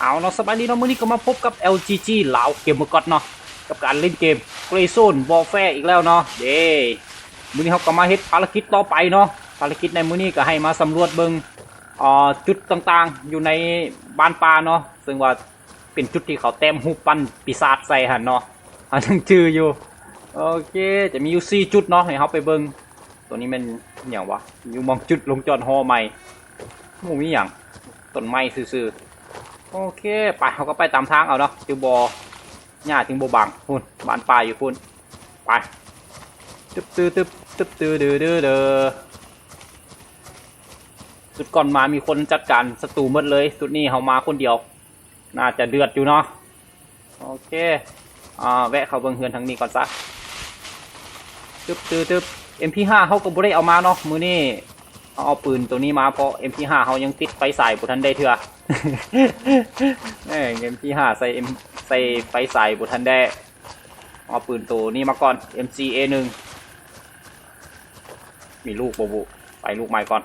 เอาเนาะสบายดีเนาะมื้อนี้ก็มาพบกับ LGG ลาวเกมเมอร์กอตเนาะกับการเล่นเกม Grey Zone Warfare อีกแล้วเนาะเย้มื้อนี้เราก็มาเฮ็ดภารกิจต่อไปเนาะภารกิจในมื้อนี้ก็ให้มาสำรวจเบิ่งอ่าจุดต่างๆ อยู่ในบ้านป่าเนาะซึ่งว่าเป็นจุดที่เขาแต้มรูปั้นปีศาจใส่หั่นเนาะอันยังชื่ออยู่โอเคจะมีอยู่สี่จุดเนาะให้เราไปเบิ่งตัวนี้มันอหย่างวะอยู่มองจุดลงจอดฮอใหม่มูมีหยังต้นไม้ซื่อๆ โอเคไปเขาก็ไปตามทางเอาเนาะจิวบอหญ้าทิ้งโบบางพุ่นบานป่ายอยู่พุ่นไปตึ๊บตื้อตึ๊บตึ๊บตื้อเดือเดือเดือสุดก่อนมามีคนจัดการศัตรูหมดเลย สุดนี้เขามาคนเดียว น่าจะเดือดอยู่เนาะโอเคอ่าแวะเขาเบิงเฮือนทางนี้ก่อนซะตึ๊บตื้อตึ๊บ MP5 เขาก็บ่ได้เอามาเนาะมือนี้เอาเอาปืนตัวนี้มาเพราะ MP5 เขายังติดไฟสายบุทันได้เถื่อ แม่ง MP5 ใส่ M ใส่ไฟใสายบุทันได้เอาปืนตัวนี้มาก่อน MCA1 มีลูกบบุใสลูกใหม่ก่อน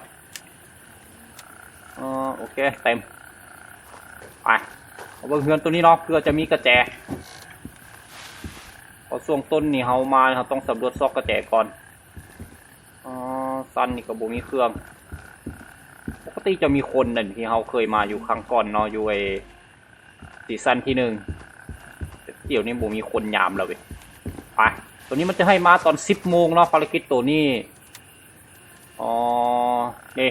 อ๋อโอเค เต็ม ไปเอาเบิ่งเฮือนตัวนี้เนาะเพื่อจะมีกระแจพราะช่วงต้นนี่เขามาเขาต้องสำรวจซอกกระแจก่อนอ๋อซันนี่ก็บ่มีเครื่อง ติจะมีคนนั่นที่เขาเคยมาอยู่ครั้งก่อนเนาะอยู่ไอซีซั่นที่หนึ่งแต่เดี๋ยวนี้บ่มีคนยามแล้วเว้ยไปตัวนี้มันจะให้มาตอนสิบโมงเนาะภารกิจตัวนี้อ๋อนี่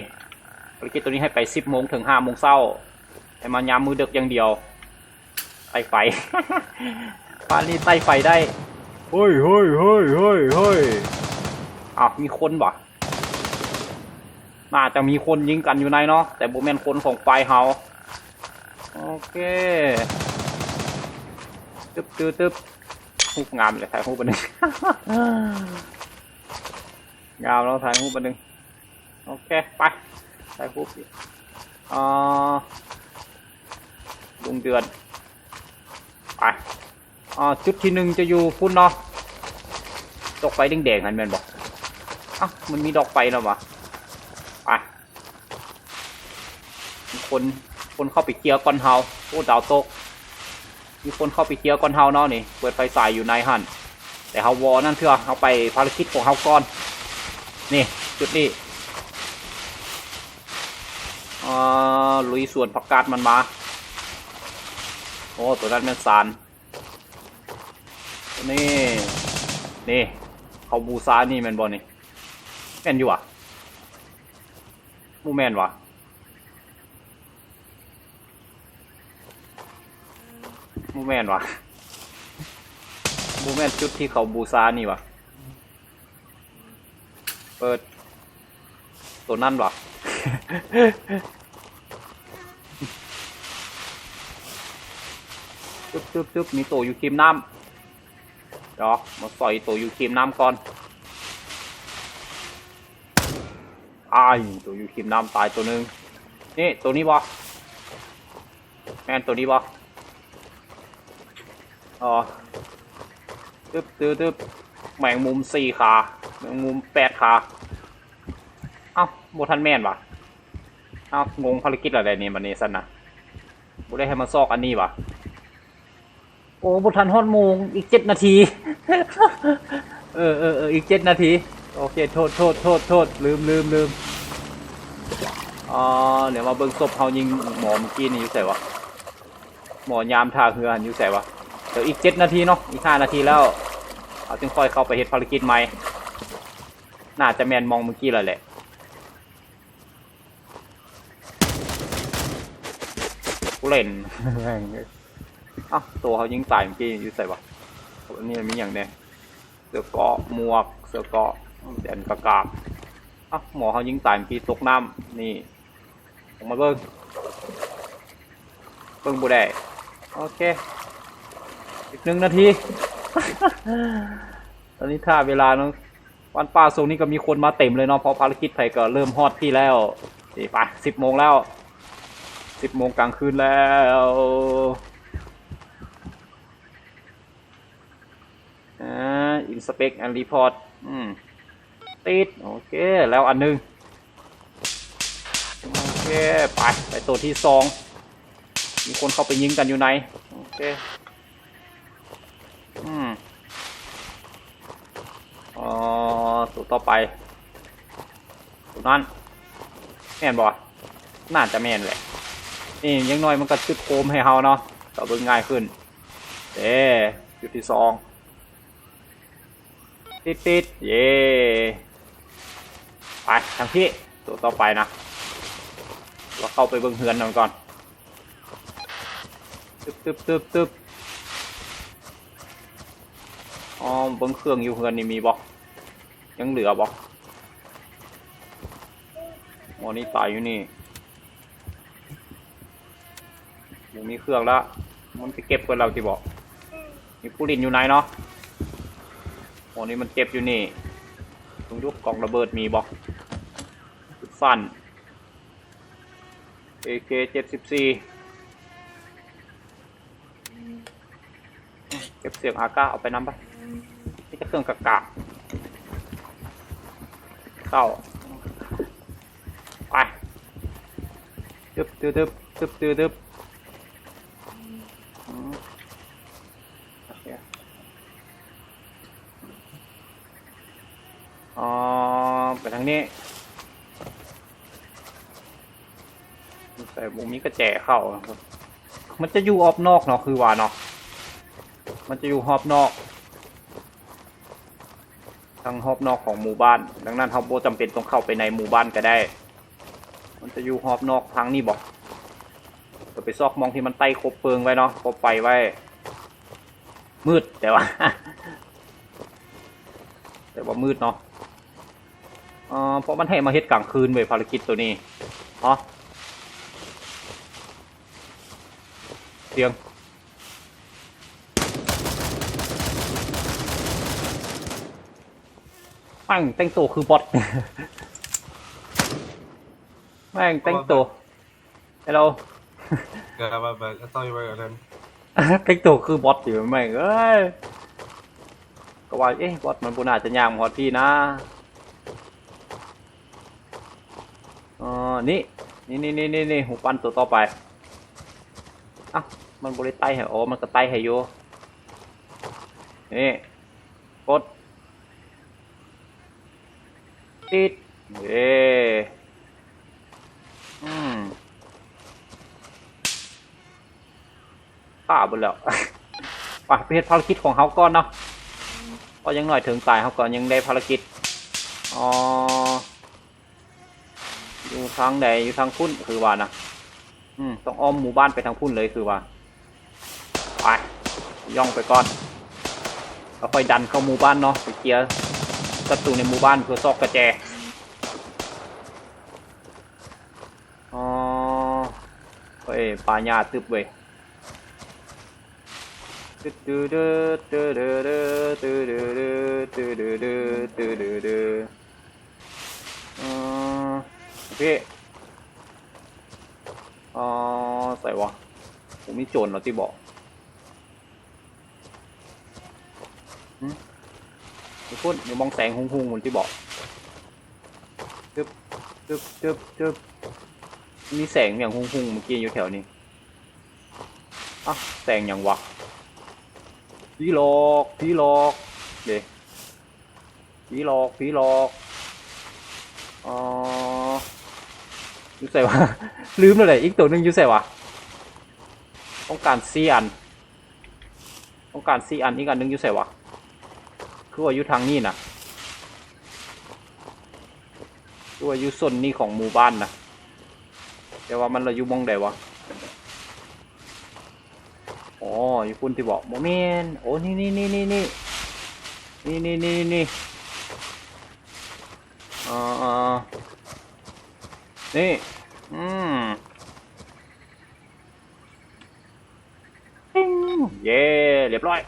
ภารกิจตัวนี้ให้ไปสิบโมงถึงห้าโมงเช้าให้มายามมือดึกอย่างเดียวไต่ไฟปานี่ไต่ไฟได้เฮ้ยเฮ้ยเฮ้ยเฮ้ยเฮ้ยอ้าวมีคนบ่ น่าจะมีคนยิงกันอยู่ในเนาะแต่โบแมนคนของไฟเฮาโอเคตึ๊บตึ๊บตึ๊บฮูกงามเลยถ่ายฮูกไปหนึ่งงามแล้วถ่ายฮูกไปหนึ่งโอเคไปถ่ายฮูกอีกอ่าลุงเดือนไปอ่าจุดที่หนึ่งจะอยู่พุ่นเนาะตกไฟแดงๆหันแมนบอกอะมันมีดอกไฟแล้ววะไปมี คนคนเข้าไปเคลียร์ก่อนเฮาโอ้ดาวตก มีคนเข้าไปเคลียร์ก่อนเฮาเนาะนี่เปิดไฟสายอยู่ในหันแต่เฮาวอนั่นเถอะเอาไปภารกิจของเฮาก่อนนี่จุดนี้อ่าลุยสวนผักกาดมันมา โอ้ตัวนั้นแม่นสารตัวนี่ นี่เขาบูซานี่แมนบอลนี่แมนอยู่อะมูแมนวะูแมนวะมูแมนจุดที่เขาบูซานี่วะเปิด ตัวนั่นวะจุ๊บจุ๊บจุ๊บมีตัวอยู่ครีมน้ำเดี๋ยวมาใส่ตัวอยูครีมน้ำก่อนอายตัวอยูครีมน้ำตายตัวหนึ่งนี่ตัวนี้บอแมนตัวนี้บอ อ๋อตึ๊บตึ๊บตึ๊บแมงมุมสี่ขาแมงมุมแปดขาเอ้าโบทันแมนวะเอ้างงภารกิจอะไรเนี่ยมันนี่สันนะโบได้ให้มันซอกอันนี้วะโอ้บทันฮอดโมงอีกเจ็ดนาที เออเออเอออีกเจ็ดนาที โอเค โทษโทษโทษโทษลืมลืมลืมอ๋อเดี๋ยวมาเบิ่งศพเขายิงหมอเมื่อกี้นี่อยู่ใส่วะหมอยามทาเฮือนอยู่ใส่วะ เดี๋ยวอีกเจ็ดนาทีเนาะอีกห้านาทีแล้วเอาจึงค่อยเข้าไปเฮ็ดภารกิจใหม่น่าจะแมนมองเมื่อกี้แล้วแหละกูเล่นอ้าวตัวเขายิงตายเมื่อกี้อยู่ใส่วะอันนี้มันมีอย่างเนี้ยเสือเกาะหมวกเสือเกาะแดนกระกาบอ้าวหมอเขายิงตายเมื่อกี้ตกน้ำนี่ออกมาเบิ้งเบิ้งบูได้โอเค อีกหนึ่งนาที ตอนนี้ถ้าเวลาเนาะวันป้าทรงนี้ก็มีคนมาเต็มเลยเนาะเพราะภารกิจไทยก็เริ่มฮอตที่แล้วนี่ไปสิบโมงแล้วสิบโมงกลางคืนแล้วอ่า inspect and report อืมติด โอเค แล้วอันหนึง โอเค ไป ไปตัวที่สองมีคนเข้าไปยิงกันอยู่ไหน โอเค อืมอ๋อตัวต่อไปตัวนั้นแม่นบ่น่าจะแม่นแหละ นี่ยังน้อยมันก็ชุดโคมให้เฮาเนาะต่อเบิ่งง่ายขึ้นเด้จุดที่สองติดติดๆเย่ไปทางพี่ตัวต่อไปนะเราเข้าไปเบิ่งเฮือนหน่อยก่อนตึบตึบตึบตึบอ๋อ เบิ่งเครื่องอยู่เฮือนนี่มีบอกยังเหลือบอกอ๋อนี่ตายอยู่นี่ยังมีเครื่องแล้วมันไปเก็บกันเราที่บอกมีผู้ลินอยู่ไหนเนาะโอ้นี่มันเก็บอยู่นี่ตรงยุกกล่องระเบิดมีบอกสั้น AK เจ็ดสิบสี่เก็บเสียงอาก้าเอาไปน้ำไป เครื่องกะกะเข้าไปตึบตึบตึบตึบตึบตึบอ๋อไปทางนี้ใส่มุมนี้ก็แจเข้าครับมันจะอยู่ออบนอกเนาะคือว่าเนาะมันจะอยู่ฮอบนอก ทางฮอบนอกของหมู่บ้าน ดังนั้นเขาโบจำเป็นต้องเข้าไปในหมู่บ้านก็ได้ มันจะอยู่ฮอบนอกทางนี้บอกจะไปซอกมองที่มันไต่คบเพลิงไว้เนาะคบไฟไว้ มืดแต่ว่า แต่ว่ามืดเนาะเออเพราะมันให้มาเฮ็ดกลางคืนเว้ยภารกิจตัวนี้เนาะเสียง ม่งแต่งตัวคือบอทแม่งแต่งตัวฮัลโหล Yeah, my bad. I thought you were then. แต่งตัวคือบอทอยู่แม่งเอ้ยก็ว่าเอ๊ะบอทมันบุน่าจะย่างฮอดพี่นะอ๋อนี่นี่นี่นี่นี่นี่หูปั้นตัวต่อไปเอ้ามันบริไตให้โอ้มันก็ไตให้อยู่นี่กด ติดเย้อืมฆ่าบนแล้วไปไปเฮ็ดภารกิจของเขาก่อนเนาะก็ยังหน่อยถึงตายเขาก่อนยังได้ภารกิจอ๋ออยู่ทางใดอยู่ทางพุ่นคือว่านะอืมต้องอ้อมหมู่บ้านไปทางพุ่นเลยคือว่าไปย่องไปก่อนแล้วค่อยดันเข้าหมู่บ้านเนาะไปเคลียร์ ศัตรูในหมู่บ้านเพื่อซอกกระแจอ๋อเฮ้ยปลาหญ้าตึบเว้ยตึ๊ดตึ๊ดตึ๊ดตึ๊ดตึ๊ดตึ๊ดตึ๊ดตึ๊ดตึ๊ดตึ๊ดตึ๊ดตึ๊ดตึ๊ดตึ๊ดอืมโอเคอ๋อใส่วะผมมีโจรเหรอที่บอกหืม ทุกคนอยู่มองแสงหุงหุงเหมือนที่บอกจึ๊บจึ๊บจึ๊บจึ๊บมีแสงอย่างหุงหุงเมื่อกี้อยู่แถวนี้อะแสงอย่างวะผีหลอกผีหลอกเดี๋ยวผีหลอกผีหลอกอ๋ออยูใส่วะลืมเลยอีกตัวหนึ่งอยูใส่วะต้องการซีอันต้องการซีอันอีกอันหนึ่งอยูใส่วะ คือว่าอยู่ทางนี้นะคือว่าอยู่ส่วนนี้ของหมู่บ้านนะแต่ว่ามันเราอยู่มองใดวะอ๋ออยู่คุณที่บอกโมเมนโอ้นี่นี่นี่นี่นี่นี่นี่นี่นี่อ่านี่อืมเย่เรียบร้อย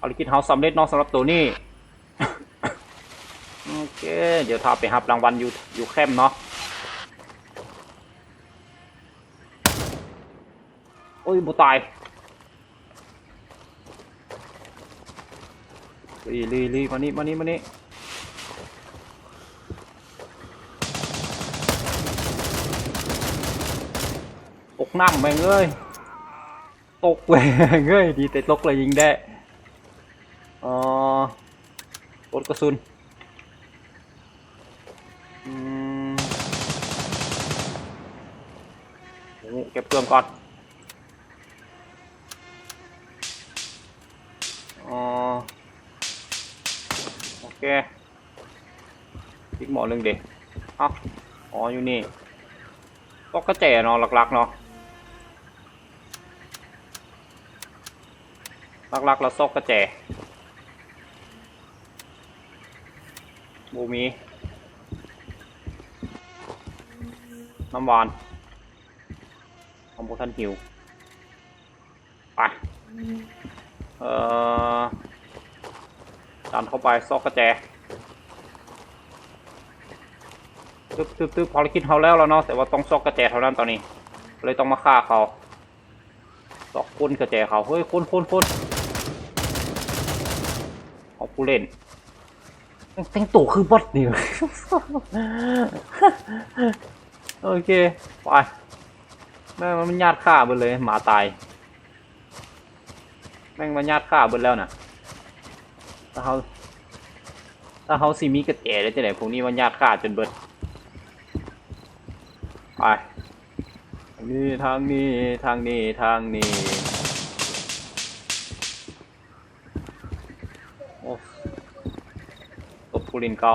ภารกิจเฮาสำเร็จเนาะสำหรับตัวนี้ เค เดี๋ยวถ้าไปหับรางวัลอยู่อยู่แคมเนาะโอ้ยบูตายลีลีลีมานี่มานี่มานี่อกน้ำแม่งเอ้ยตกเว้ยเงยดีแต่ตกเลยยิงได้อ๋อรถกระสุนอืม โอ้เก็บเครื่องก่อน อ๋อ โอเค อีกหมอหนึ่งเด็กอ้าอ๋อ อยู่นี่ก็กระแจเนาะหลักๆเนาะลักๆเราซอกกระแจบูมี น้ำหวาน น้ำโบทันหิวไปเอ่อดันเข้าไปซอกกระแจตึ๊บตึ๊บตึ๊บภารกิจเขาแล้วแล้วเนาะแต่ว่าต้องซอกกระแจเท่านั้นตอนนี้ เลยต้องมาฆ่าเขาซอกคนกระแจเขาเฮ้ยคนคนคนเอาผู้เล่นแต่งตัวคือบอสนี่ โอเค ไป แม่งมันญาติฆ่าเบิดเลยหมาตาย แม่งมันญาติฆ่าเบิดแล้วนะถ้าเขาถ้าเขาซีมีกระแจแล้จะไหนพวกนี้มันญาติฆ่าจนเบิดไปทางนี้ทางนี้ทางนี้ทางนี้โอ้ตบกูลินเกา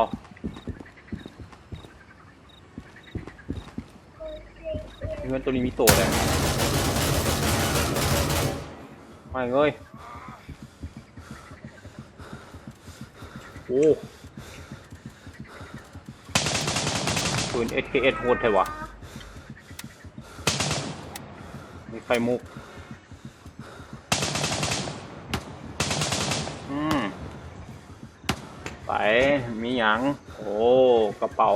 เงินตัวนี้มีโตเลยไม่เงยโอ้ปืน SKS โหดเท่วะมีไฟมุกอืมไป มีหยัง โอ้ กระเป๋า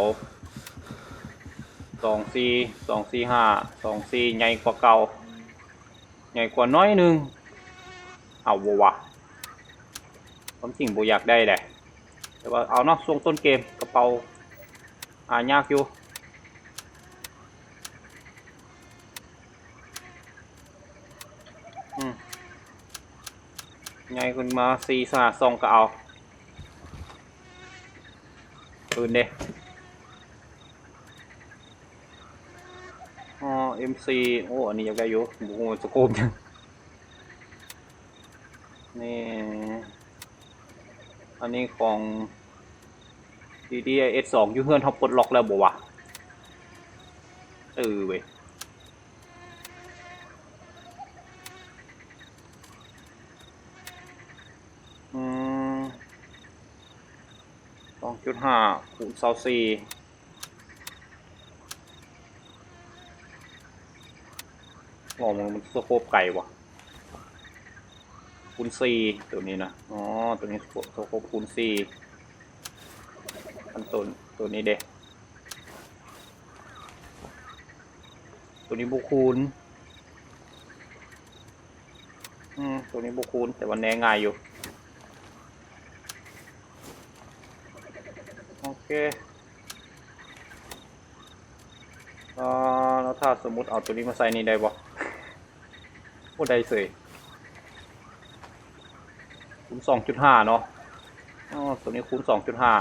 สองสี่สองสี่ห้าสองสี่ใหญ่กว่าเก่าใหญ่กว่าน้อยหนึ่งเอาวะความจริงบอยากได้แหละแต่ว่าเอาเนาะช่วงต้นเกมกระเป๋าอ่ายากอยู่ไงคุณมาซีสาซองก็เอาปืนเด้อ๋อ MC โอ้อันนี้ยากได้อยู่บุกสโคปจังนี่ อันนี้ของ DDS 2ยูเฮือนเขาปลดล็อกแล้วบอกว่าเออเว้ยอืมสองจุดห้าคูณเซาซี มองมันมันสโคปไก่วะคูณซีตัวนี้นะ อ๋อ ตัวนี้สโคปคูณซีอันตัวตัวนี้เด็ตัวนี้บุคูณ อืม ตัวนี้บุคูณ แต่วันแนง่ายอยู่ โอเคอ่อแล้วถ้าสมมุติเอาตัวนี้มาใส่นี่ได้บ่ โอ้ได้เสยคูณสองจุดห้าเนาะอ๋อตัวนี้คูณสองจุดห้า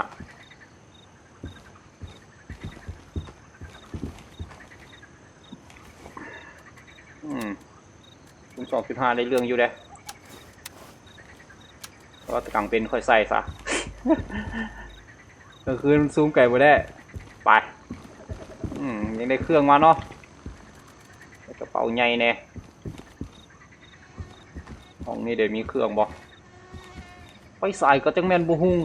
อืมคูณสองจุดห้าได้เรื่องอยู่เด้ก็ตะกังเป็นค่อยใส่ซะกลางคืนซูมไก่บ่ได้ ไป อืมยังได้เครื่องมาเนาะได้กระเป๋าใหญ่แน่ ห้องนี้เดี๋ยวมีเครื่องบ่ไปใส่ก็จังแมนบูฮุง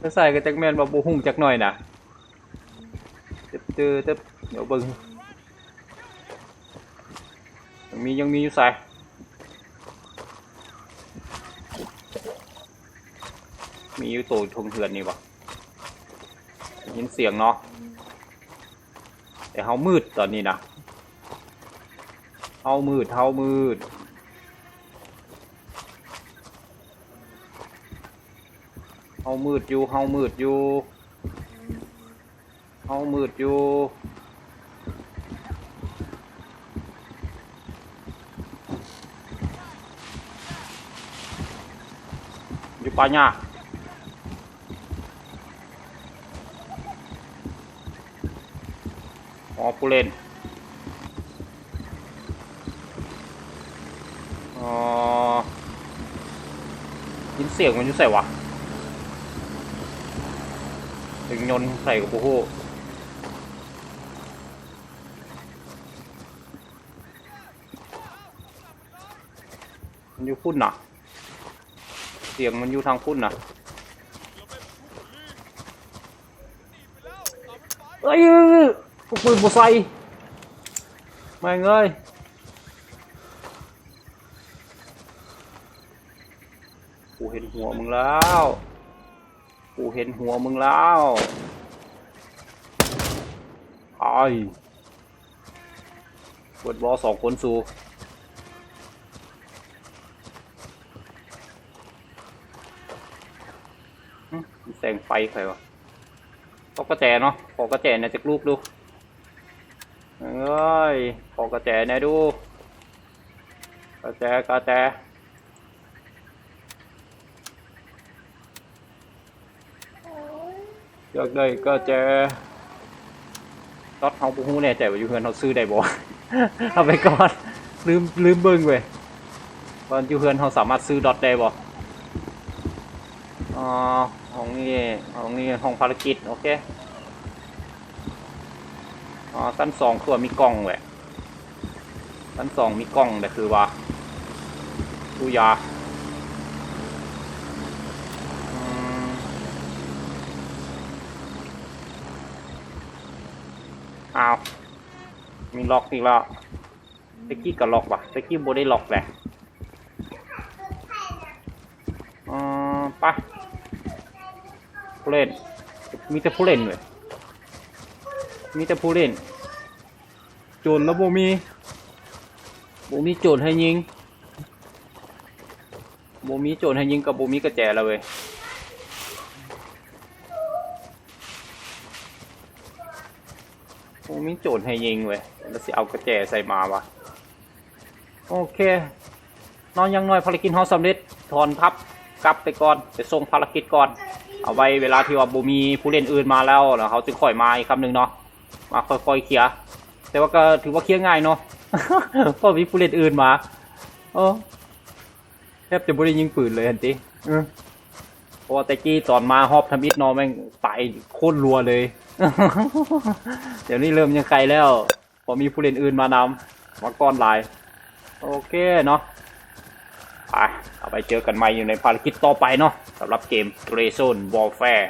ไปใส่ก็จังแมนบ่บูฮุงจักหน่อยนะเตึบเตึบเตึบเดี๋ยวเบิ่งยังมียังมีอยู่ใส่มีอยู่ตัวทงเถื่อนนี่วะได้ยินเสียงเนาะแต่เฮามืดตอนนี้นะ เท้ามืดเท้ามืด เท้ามืดอยู่เท้ามืดอยู่เท้ามืดอยู่อยู่ป่าหญ้าออผู้เล่น ยินเสียงมันอยู่ใส่วะถึงยนต์ใส่กับผู้ฮู้มันอยู่พุ่นนะเสียงมันอยู่ทางพุ่นนะเอ้ยปืนบุใส่ไม่เอ้ยกูเห็นหัวมึง แล้ว กูเห็นหัวมึงแล้วไอ้เปิดบอสองคนสู่แสงไฟใครวะพอกระแจเนาะพอกระแจเนี่ยจากลูกดูเอ้ยพอกระแจเนี่ยดู กระแจกระแจ อยากได้กระแจรถเขาปูฮู้แน่ใจว่าอยู่เฮือนเขาซื้อได้บ่เอาไปก่อนลืมลืมเบิ้งเว้ยตอนอยู่เฮือนเขาสามารถซื้อดอทได้บ่อ๋อห้องนี้ห้องนี้ห้องภารกิจโอเคอ๋อชั้นสองคือว่ามีกล้องแหละชั้นสองมีกล้องแต่คือว่าตู้ยา อ้าว มีล็อกอีกแล้วตะกี้ก็ล็อกว่ะตะกี้โบได้ล็อกแหละอืมไปผู้เล่น มีแต่ผู้เล่นเลยมีแต่ผู้เล่น โจรแล้วโบมีโบมีโจรให้ยิงโบมีโจรให้ยิงกับโบมีกระแจแล้วเว้ย โบมีโจรให้ยิงเว้ยแล้วสิเอากระแจใส่มาวะโอเคนอนอยังน้อยภารกิจเขาสำเร็จถอนทับกลับไปก่อนไปส่งภารกิจก่อน เอาไว้เวลาที่ว่าโบมีผู้เล่นอื่นมาแล้วแล้วเขาจึงค่อยมาอีกคำหนึ่งเนาะมาค่อยๆเคลียร์แต่ว่าก็ถือว่าเคลียร์ง่ายเนาะเพราะมีผู้เล่นอื่นมาโอ้แทบจะไม่ได้ยิงปืนเลยฮันติเออเพราะว่าแต่กี้ตอนมาฮอบทำอิดเนอแม่งตายโคตรรัวเลย เดี๋ยวนี้เริ่มยังไกลแล้ว พอมีผู้เล่นอื่นมานำมาก้อนหลาย โอเคเนาะไปเอาไปเจอกันใหม่อยู่ในภารกิจต่อไปเนาะสำหรับเกม g r a y Zone Warfare